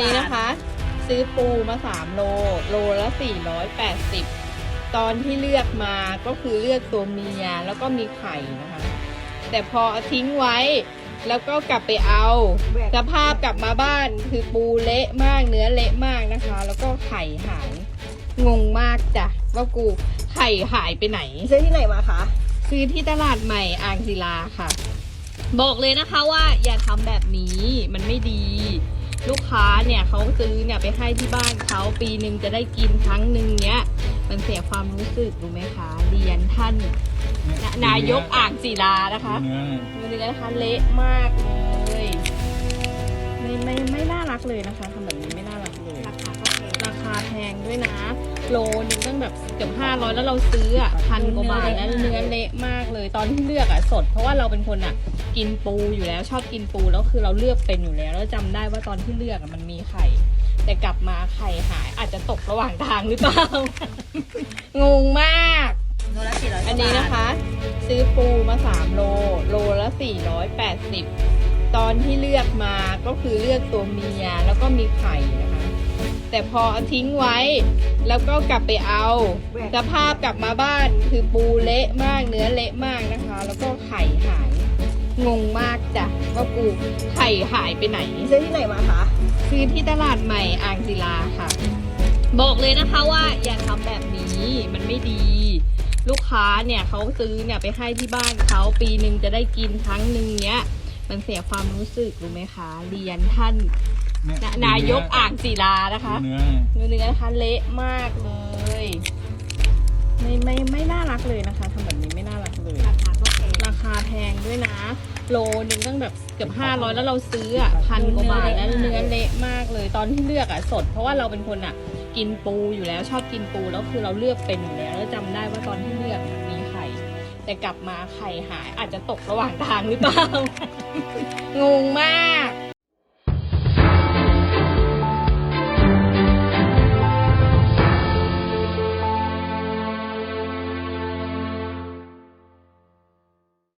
นี้นะคะ ซื้อปูมาสามโลโลละสี่ร้อยแปดสิบตอนที่เลือกมาก็คือเลือกตัวเมียแล้วก็มีไข่นะคะ แต่พอทิ้งไว้แล้วก็กลับไปเอาสภาพกลับมาบ้านคือปูเละมากเนื้อเละมากนะคะ แล้วก็ไข่หายงงมากจ้ะว่ากูไข่หายไปไหน ซื้อที่ไหนมาคะซื้อที่ตลาดใหม่อ่างศิลาค่ะ บอกเลยนะคะว่าอย่าทำแบบนี้มันไม่ดี ลูกค้าเนี่ยเขาซื้อเนี่ยไปให้ที่บ้านเขาปีหนึ่งจะได้กินครั้งหนึ่งเนี้ย มันเสียความรู้สึกรู้ไหมคะเรียนท่านนนายกอ่างศิลานะคะเนื้อเนื้อนะคะเละมากเลยไม่ไม่ไม่น่ารักเลยนะคะทำแบบนี้ไม่น่ารักเลยราคาก็แพงราคาแพงด้วยนะ โลนึงตั้งแบบเกือบห้าร้อยแล้วเราซื้ออะพันกว่าบาทแล้วเนื้อเละมากเลยตอนที่เลือกอะสด เพราะว่าเราเป็นคนอะ กินปูอยู่แล้ว ชอบกินปูแล้วคือเราเลือกเป็นอยู่แล้ว แล้วจำได้ว่าตอนที่เลือกมันมีไข่ แต่กลับมาไข่หายอาจจะตกระหว่างทางหรือเปล่า งงมาก อันนี้นะคะ ซื้อปูมาสามโล โลละสี่ร้อยแปดสิบตอนที่เลือกมาก็คือเลือกตัวเมียแล้วก็มีไข่นะคะ แต่พอทิ้งไว้ แล้วก็กลับไปเอาสภาพกลับมาบ้านคือปูเละมากเนื้อเละมากนะคะ แล้วก็ไข่หาย งงมากจ้ะว่ากูไข่หายไปไหน ซื้อที่ไหนมาคะ ซื้อที่ตลาดใหม่อ่างศิลาค่ะ บอกเลยนะคะว่าอย่าทำแบบนี้มันไม่ดี ลูกค้าเนี่ยเขาซื้อเนี่ยไปให้ที่บ้านเขาปีหนึ่งจะได้กินครั้งหนึ่งเนี้ย มันเสียความรู้สึกรู้ไหมคะ เรียนท่านนนายกอ่างศิลานะคะเนื้อเนื้อนะคะเละมากเลยไม่ไม่ไม่น่ารักเลยนะคะทำแบบนี้ไม่น่ารักเลย ราคาก็แพงราคาแพงด้วยนะ โลนึงตั้งแบบเกือบห้าร้อยแล้วเราซื้ออะพันกว่าบาทแล้วเนื้อเละมากเลยตอนที่เลือกอะสด เพราะว่าเราเป็นคนอะ กินปูอยู่แล้วชอบกินปูแล้วคือเราเลือกเป็นอยู่แล้วแล้วจำได้ว่าตอนที่เลือกอะมีไข่ แต่กลับมาไข่หายอาจจะตกระหว่างทางหรือเปล่างงมาก